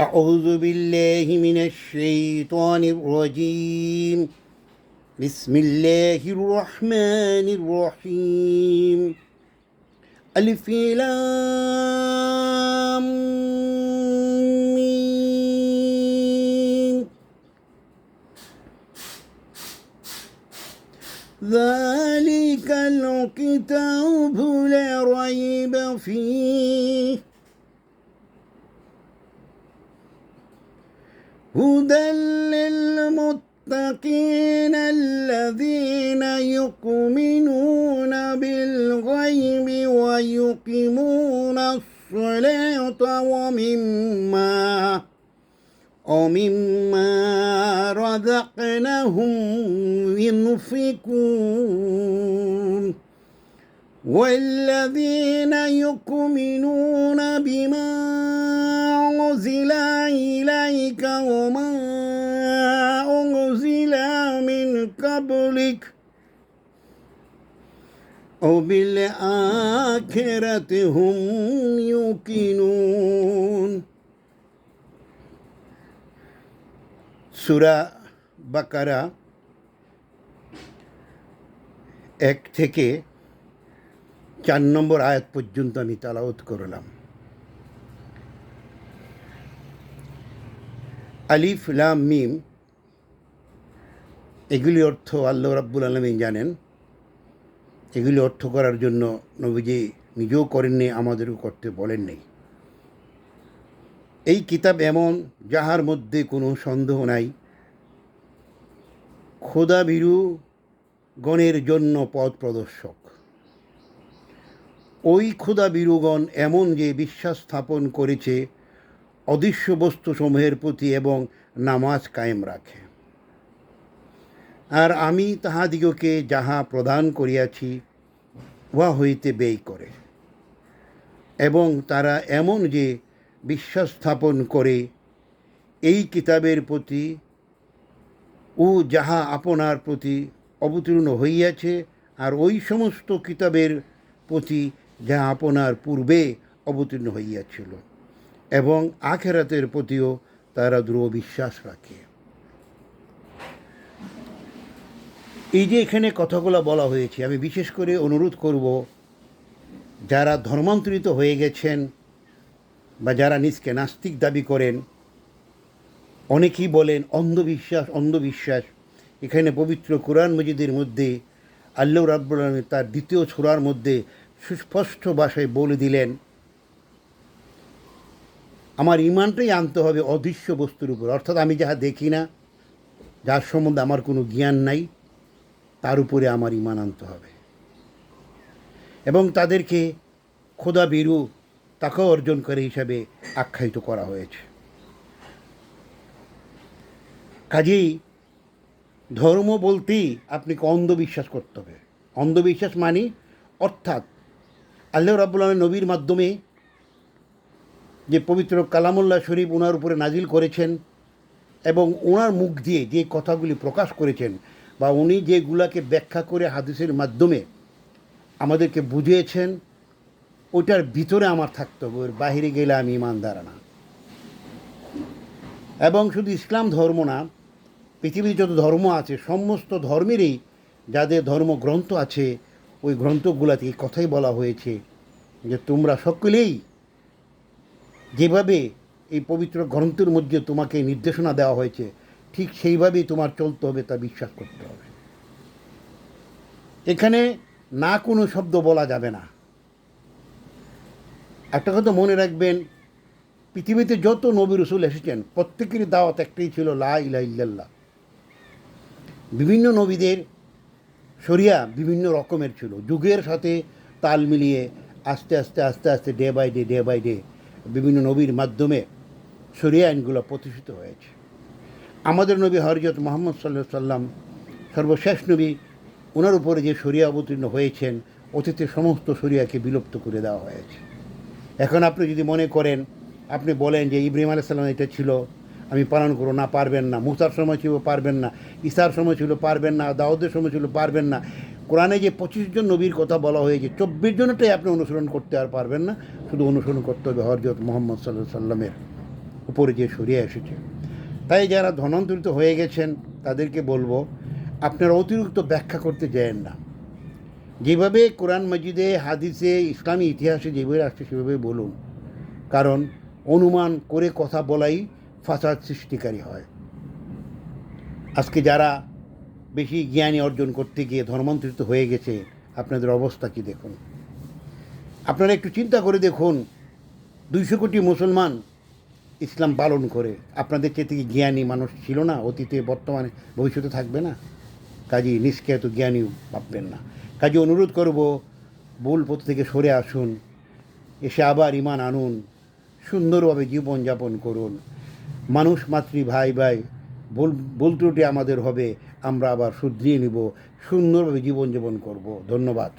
أعوذ بالله من الشيطان الرجيم. بسم الله الرحمن الرحيم. ألف لام. ذلك الكتاب لا ريب فيه. هدى للمتقين الذين يؤمنون بالغيب ويقيمون الصلاة ومما ومما رزقناهم ينفقون والذين يؤمنون بما أنزل إليك وما أنزل من قبلك وبالآخرة هم يوقنون সুরা বাকারা এক থেকে চার নম্বর আয়াত পর্যন্ত আমি তালাওত করলাম আলিফ, লাম, মিম, এগুলি অর্থ আল্লাহ রাব্বুল আলমী জানেন। এগুলি অর্থ করার জন্য নবীজি নিজেও করেননি, আমাদেরও করতে বলেন নেই এই কিতাব এমন, যাহার মধ্যে কোনো সন্দেহ নাই। খোদা ভীরু গণের জন্য পথ প্রদর্শক। ওই ক্ষুদা বীরুগণ এমন যে বিশ্বাস স্থাপন করেছে অদৃশ্য বস্তুসমূহের প্রতি এবং নামাজ কায়েম রাখে। আর আমি তাহাদিগকে যাহা প্রদান করিয়াছি, উহা হইতে ব্যয় করে। এবং তারা এমন যে বিশ্বাস স্থাপন করে, এই কিতাবের প্রতি ও যাহা আপনার প্রতি অবতীর্ণ হইয়াছে, আর ওই সমস্ত কিতাবের প্রতি যা আপনার পূর্বে অবতীর্ণ হইয়াছিল। এবং আখেরাতের প্রতিও তারা দৃঢ় বিশ্বাস রাখে। এই যে এখানে কথাগুলো বলা হয়েছে, আমি বিশেষ করে অনুরোধ করব, যারা ধর্মান্তরিত হয়ে গেছেন বা যারা নিজকে নাস্তিক দাবি করেন, অনেকেই বলেন অন্ধবিশ্বাস অন্ধবিশ্বাস। এখানে পবিত্র কোরআন মজিদের মধ্যে আল্লাহ রাব্বুল তার দ্বিতীয় ছোড়ার মধ্যে সুস্পষ্ট ভাষায় বলে দিলেন আমার ইমানটাই আনতে হবে অদৃশ্য বস্তুর উপর। অর্থাৎ আমি যাহা দেখি না, যার সম্বন্ধে আমার কোনো জ্ঞান নাই, তার উপরে আমার ইমান আনতে হবে। এবং তাদেরকে খোদা বীরু তাকেও অর্জন করে হিসাবে আখ্যায়িত করা হয়েছে। কাজেই ধর্ম বলতেই আপনাকে অন্ধবিশ্বাস করতে হবে। অন্ধবিশ্বাস মানে অর্থাৎ আল্লাহ রাবুল নবীর মাধ্যমে যে পবিত্র কালামুল্লাহ শরীফ ওনার উপরে নাজিল করেছেন এবং ওনার মুখ দিয়ে যে কথাগুলি প্রকাশ করেছেন বা উনি যেগুলাকে ব্যাখ্যা করে হাদিসের মাধ্যমে আমাদেরকে বুঝিয়েছেন, ওইটার ভিতরে আমার থাকতে হবে, ওর বাহিরে গেলে আমি ইমানদার না। এবং শুধু ইসলাম ধর্ম না, পৃথিবীর যত ধর্ম আছে, সমস্ত ধর্মেরই যাদের ধর্মগ্রন্থ আছে, ওই গ্রন্থগুলাতে এই কথাই বলা হয়েছে যে তোমরা সকলেই যেভাবে এই পবিত্র গ্রন্থের মধ্যে তোমাকে নির্দেশনা দেওয়া হয়েছে, ঠিক সেইভাবেই তোমার চলতে হবে তা বিশ্বাস করতে হবে। এখানে না কোনো শব্দ বলা যাবে না। একটা কথা মনে রাখবেন, পৃথিবীতে যত নবী রসুল এসেছেন, প্রত্যেকের দাওয়াত একটাই ছিল, লা ইলা ইল্লাল্লাহ। বিভিন্ন নবীদের শরিয়া বিভিন্ন রকমের ছিল। যুগের সাথে তাল মিলিয়ে আস্তে আস্তে আস্তে আস্তে day by day day by day বিভিন্ন নবীর মাধ্যমে শরিয়া আইনগুলো প্রতিষ্ঠিত হয়েছে। আমাদের নবী হরজত মোহাম্মদ সাল্লাহ সাল্লাম সর্বশেষ নবী ওনার উপরে যে শরিয়া অবতীর্ণ হয়েছেন, অতীতে সমস্ত শরিয়াকে বিলুপ্ত করে দেওয়া হয়েছে। এখন আপনি যদি মনে করেন, আপনি বলেন যে ইব্রাহিম আলাইসাল্লাম এটা ছিল, আমি পালন করব, না, পারবেন না। মুসার সময় ছিল, পারবেন না। ইসার সময় ছিল, পারবেন না। দাউদের সময় ছিল, পারবেন না। কোরআনে যে পঁচিশ জন নবীর কথা বলা হয়েছে, চব্বিশ জনটাই আপনি অনুসরণ করতে আর পারবেন না। শুধু অনুসরণ করতে হবে হরজত মোহাম্মদ সাল্লাহ সাল্লামের উপরে যে সরিয়ে এসেছে। তাই যারা ধনান্তরিত হয়ে গেছেন, তাদেরকে বলব, আপনারা অতিরিক্ত ব্যাখ্যা করতে যায়েন না। যেভাবে কোরআন মজিদে, হাদিসে, ইসলামী ইতিহাসে যেভাবে আসছে, সেভাবে বলুন। কারণ অনুমান করে কথা বলাই ফাসাদ সৃষ্টিকারী হয়। আজকে যারা বেশি জ্ঞানী অর্জন করতে গিয়ে ধর্মান্তরিত হয়ে গেছে, আপনাদের অবস্থা কি দেখুন? আপনারা একটু চিন্তা করে দেখুন, দুইশো কোটি মুসলমান ইসলাম পালন করে, আপনাদের চেয়ে থেকে জ্ঞানী মানুষ ছিল না, অতীতে বর্তমানে, ভবিষ্যতে থাকবে না? কাজী নিষ্কেত জ্ঞানী ভাববেন না। কাজে অনুরোধ করব ভুল পথ থেকে সরে আসুন, এসে আবার ইমান আনুন, সুন্দরভাবে জীবনযাপন করুন। মানুষ মাতৃ, ভাই ভাই ভুল ভুল ত্রুটি আমাদের হবে আমরা আবার শুধরিয়ে নিব সুন্দরভাবে জীবনযাপন করব। ধন্যবাদ।